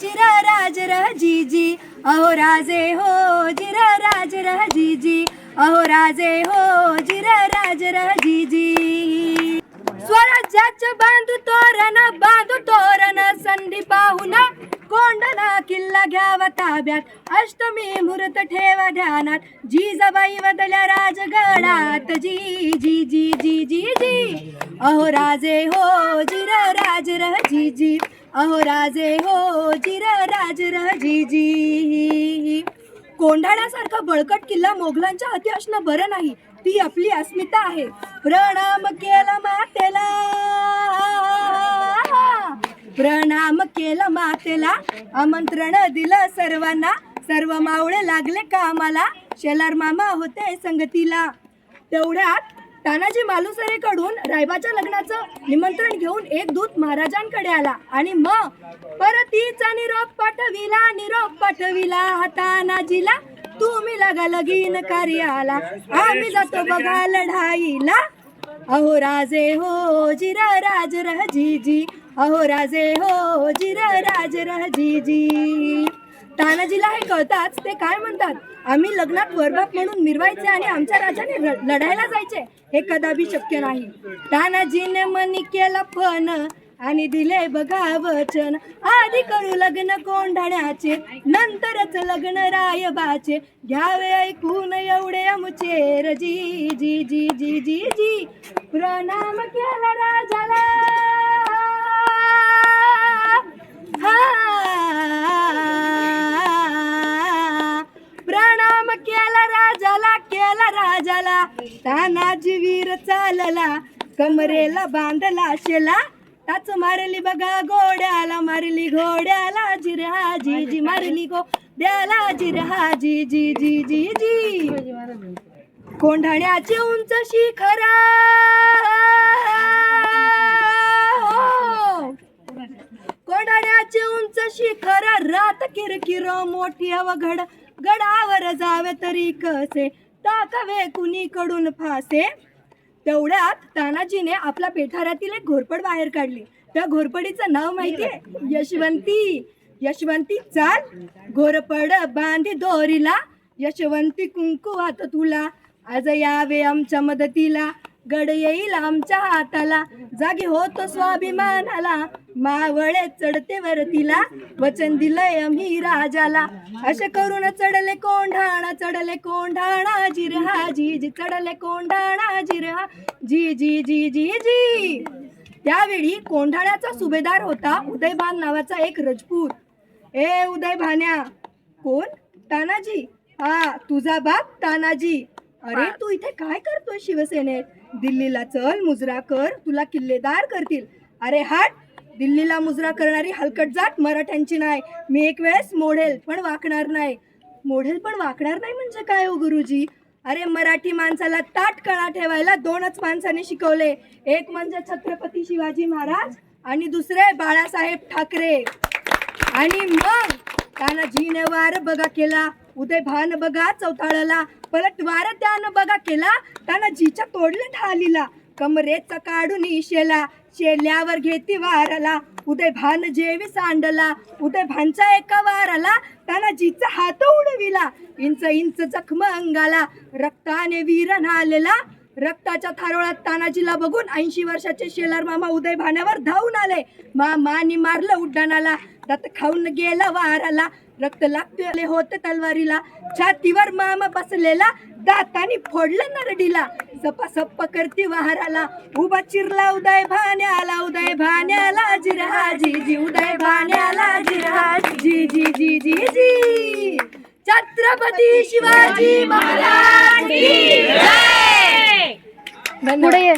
जिरा राज रह जी जी. अहो राजे हो जिर राज रह जी जी. अहो राजे हो जिर राज रह जी जी. स्वराज्याच बांधू तोरण बांधू तोरण संधी पाहून कोंडला किल्ला घ्यावा ताब्यात. अष्टमी मुहूर्त ठेवा ध्यानात. जिजाबाई बदल्या राजगडात. जी जी जी जी जी जी. अहो राजे हो जिर राज रह जी जी. अहो राजे हो जिर राज रह जी. कोंढाण्यासारखा बळकट किल्ला मोगलांच्या हाती असणं बरं नाही. ती आपली अस्मिता आहे. प्रणाम केला मातेला. प्रणाम केला मातेला. आमंत्रण दिलं सर्वांना. सर्व मावळे लागले कामाला. शेलार मामा होते संगतीला. तेवढ्यात तानाजी मालुसरेकडून रायबाच्या लग्नाचं निमंत्रण घेऊन एक दूत महाराजांकडे आला आणि मग परतीचा निरोप पाठविला निरोप पाठविला. तानाजीला तुम्ही लागा लगीन कार्याला आम्ही जातो बघा लढाईला. अहो राजे हो जिर राज रह जी जी. अहो राजे हो जिर राज रह जी जी. तानाजीला हे कळताच ते काय म्हणतात? आम्ही लग्नात वरबाप म्हणून मिरवायचे आणि आमच्या राजाने लढायला जायचे. हे कदापि शक्य नाही. तानाजीने मनी केला फन आणि दिले बघा वचन आधी करू लग्न कोंढाण्याचे नंतरच लग्न रायबाचे. घ्यावे ऐकून एवढे आमचे जी जी जी जी जी जी. प्रणाम केला राजाला. हा. तानाजी वीर चालला कमरेला बांधला शेला. टाच मारली बघा घोड्याला मारली घोड्याला जिरहा जी जी मारली घोड्याला जिरहा जी जी जी जी जी कोंढाण्याचे उंच शिखरा. हो. कोंढाण्याचे उंच शिखर रात किरकिर मोठी अवघड. गडावर जावे तरी कसे? टाकावे कुणीकडून फासे? तेवढ्यात तानाजीने आपल्या पेठाऱ्यातील एक घोरपड बाहेर काढली. त्या घोरपडीचं नाव माहितीये? यशवंती. यशवंती चाल. घोरपड बांधी दोरीला. यशवंती कुंकू हात तुला. आज यावे आमच्या मदतीला. गड येईल आमच्या हाताला. जागी होतो स्वाभिमानाला. मावळे चढते वरतीला. वचन दिलंय आम्ही राजाला. असे करून चढले कोंढाणा चढले कोंढाणा जिरहा जी जी चढले कोंढाणा जिरहा जी जी जी जी जी. त्यावेळी कोंढाण्याचा सुभेदार होता उदयभान नावाचा एक रजपूत. ए उदय भान्या कोण? तानाजी. हा तुझा बाप तानाजी. अरे तू इथे काय करतोय शिवसेनेत? दिल्लीला चल मुजरा कर तुला किल्लेदार करतील. अरे हाट दिल्लीला मुजरा करणारी हलकट जात मराठ्यांची नाही. मी एक वेळेस मोडेल पण वाकणार नाही. मोडेल पण वाकणार नाही म्हणजे काय हो गुरुजी? अरे मराठी माणसाला ताट कणा ठेवायला दोनच माणसाने शिकवले. एक म्हणजे छत्रपती शिवाजी महाराज आणि दुसरे बाळासाहेब ठाकरे. आणि मग तानाजीने वार बघा केला. उदय भान बघा चौथाळला परत वार त्यानं बघा केला तानाजीच्या तोडलं ढालीला कमरेचा काढून शेला शेल्यावर घेती वाराला. उदय भान जेवी सांडला उदय भानचा एका वाराला तानाजीचा हात उडविला. इंच इंच जखम अंगाला रक्ताने वीर आलेला रक्ताच्या थारोळात तानाजीला बघून ऐंशी वर्षाचे शेलार मामा उदय भाण्यावर धावून आले. मामानी मारलं उड्डाणाला दात खाऊन गेला वाराला. रक्त लागले होत तलवारीला. छातीवर मामा बसलेला दातानी फोडलं नरडीला. सपा सप्पा करती वहाराला उभा चिरला उदय भाण्याला उदय भाण्याला जिरहा जी जी उदय भाण्याला जिरहा जी जी जी जी जी छत्रपती शिवाजी महाराज पुढे ये.